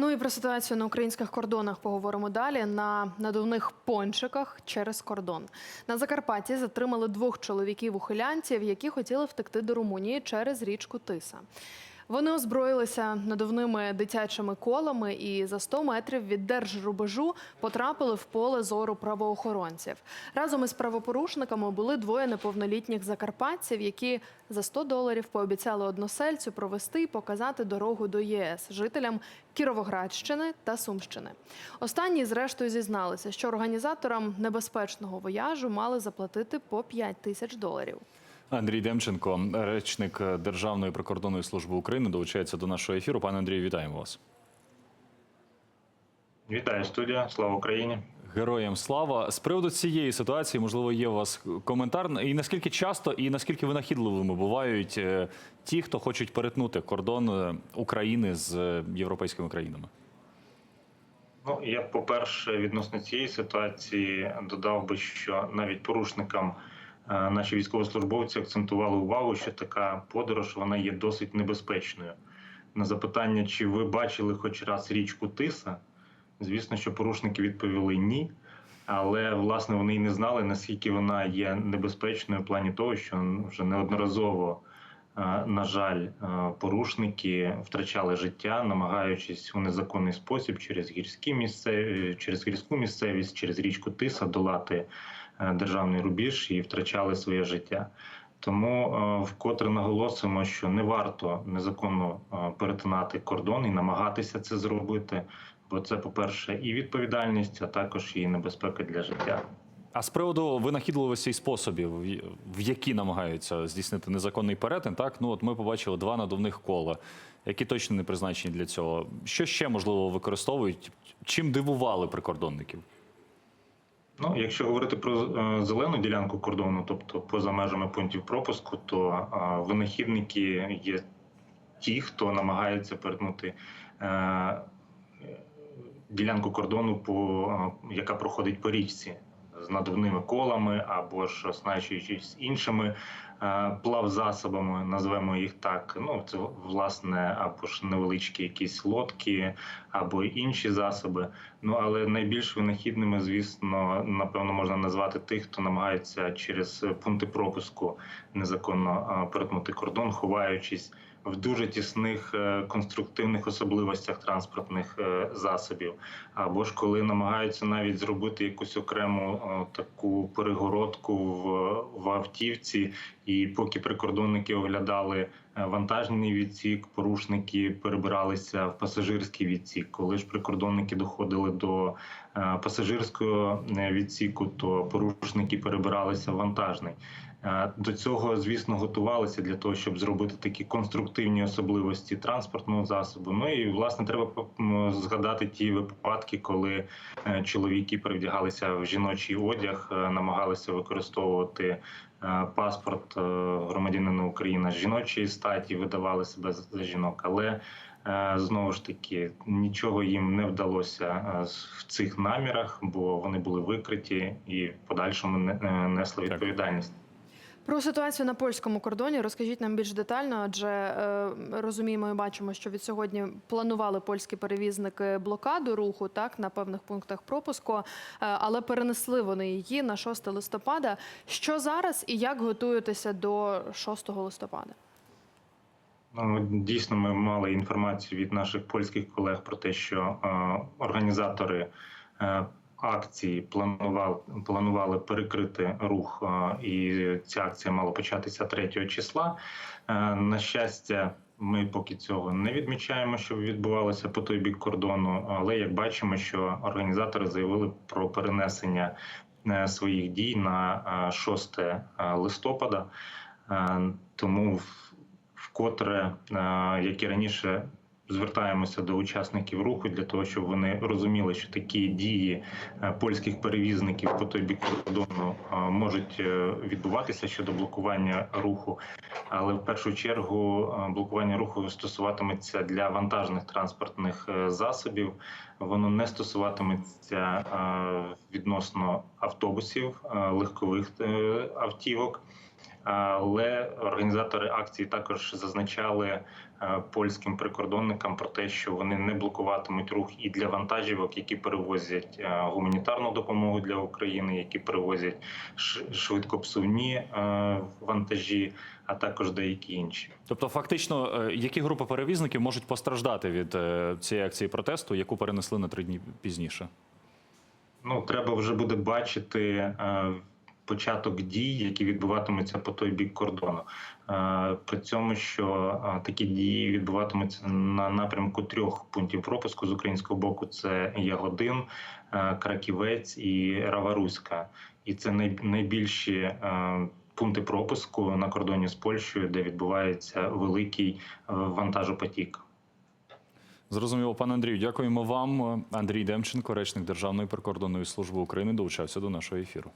Ну і про ситуацію на українських кордонах поговоримо далі. На надувних пончиках через кордон на Закарпатті затримали двох чоловіків-ухилянців, які хотіли втекти до Румунії через річку Тиса. Вони озброїлися надувними дитячими колами і за 100 метрів від держрубежу потрапили в поле зору правоохоронців. Разом із правопорушниками були двоє неповнолітніх закарпатців, які за 100 доларів пообіцяли односельцю провести і показати дорогу до ЄС жителям Кіровоградщини та Сумщини. Останні, зрештою, зізналися, що організаторам небезпечного вояжу мали заплатити по 5 тисяч доларів. Андрій Демченко, речник Державної прикордонної служби України, долучається до нашого ефіру. Пане Андрію, вітаємо вас. Вітаю студія, слава Україні. Героям слава з приводу цієї ситуації, можливо, є у вас коментар. І наскільки часто і наскільки винахідливими бувають е, ті, хто хочуть перетнути кордон е, України з е, європейськими країнами? Ну я по-перше, відносно цієї ситуації додав би, що навіть порушникам наші військовослужбовці акцентували увагу, що така подорож вона є досить небезпечною. На запитання, чи ви бачили хоч раз річку Тиса, звісно, що порушники відповіли ні. Але власне вони й не знали, наскільки вона є небезпечною в плані того, що вже неодноразово, на жаль, порушники втрачали життя, намагаючись у незаконний спосіб через гірські місцеві, через гірську місцевість, через річку Тиса долати державний рубіж і втрачали своє життя. Тому е, вкотре наголосимо, що не варто незаконно е, перетинати кордон і намагатися це зробити, бо це, по-перше, і відповідальність, а також і небезпека для життя. А з приводу винахідливості і способів, в які намагаються здійснити незаконний перетин, так ну от ми побачили два надувних кола, які точно не призначені для цього. Що ще можливо використовують? Чим дивували прикордонників? Ну, якщо говорити про е, зелену ділянку кордону, тобто поза межами пунктів пропуску, то е, винахідники є ті, хто намагається перетнути е, ділянку кордону, по, яка проходить по річці з надувними колами або ж оснащуючись іншими е, плавзасобами, назвемо їх так. Ну це власне або ж невеличкі якісь лодки, або інші засоби. Ну але найбільш винахідними, звісно, напевно, можна назвати тих, хто намагається через пункти пропуску незаконно е, перетнути кордон, ховаючись в дуже тісних е, конструктивних особливостях транспортних е, засобів, або ж коли намагаються навіть зробити якусь окрему таку перегородку в, в автівці, і поки прикордонники оглядали е, вантажний відсік, порушники перебиралися в пасажирський відсік. Коли ж прикордонники доходили до е, пасажирського е, відсіку, то порушники перебиралися в вантажний. До цього, звісно, готувалися для того, щоб зробити такі конструктивні особливості транспортного засобу. Ну і власне треба згадати ті випадки, коли чоловіки перевдягалися в жіночий одяг, намагалися використовувати паспорт е, громадянина України жіночої статі, видавали себе за жінок, але е, знову ж таки нічого їм не вдалося е, в цих намірах, бо вони були викриті і в подальшому не- е, несли відповідальність. Про ситуацію на польському кордоні розкажіть нам більш детально, адже е, розуміємо і бачимо, що від сьогодні планували польські перевізники блокаду руху так на певних пунктах пропуску, е, але перенесли вони її на 6 листопада. Що зараз і як готуєтеся до 6 листопада? Ну, дійсно, ми мали інформацію від наших польських колег про те, що е, організатори е, акції планували, планували перекрити рух, е, і ця акція мала початися 3 числа. Е, на щастя, ми поки цього не відмічаємо, що відбувалося по той бік кордону. Але як бачимо, що організатори заявили про перенесення е, своїх дій на е, 6 листопада. Тому вкотре, як і раніше, звертаємося до учасників руху для того, щоб вони розуміли, що такі дії е, польських перевізників по той бік кордону е, можуть е, відбуватися щодо блокування руху. Але в першу чергу блокування руху стосуватиметься для вантажних транспортних засобів. Воно не стосуватиметься відносно автобусів, легкових автівок. Але організатори акції також зазначали е, польським прикордонникам про те, що вони не блокуватимуть рух і для вантажівок, які перевозять е, гуманітарну допомогу для України, які перевозять швидкопсувні е, вантажі, а також деякі інші. Тобто, фактично, які групи перевізників можуть постраждати від цієї акції протесту, яку перенесли на три дні пізніше? Ну, треба вже буде бачити початок дій, які відбуватимуться по той бік кордону. Е, при цьому, що е, такі дії відбуватимуться на напрямку трьох пунктів пропуску з українського боку: це Ягодин, е, Краківець і Раваруська. І це найбільші пункти пропуску на кордоні з Польщею, де відбувається великий вантажопотік. Зрозуміло, пане Андрію, дякуємо вам. Андрій Демченко, речник Державної прикордонної служби України, долучався до нашого ефіру.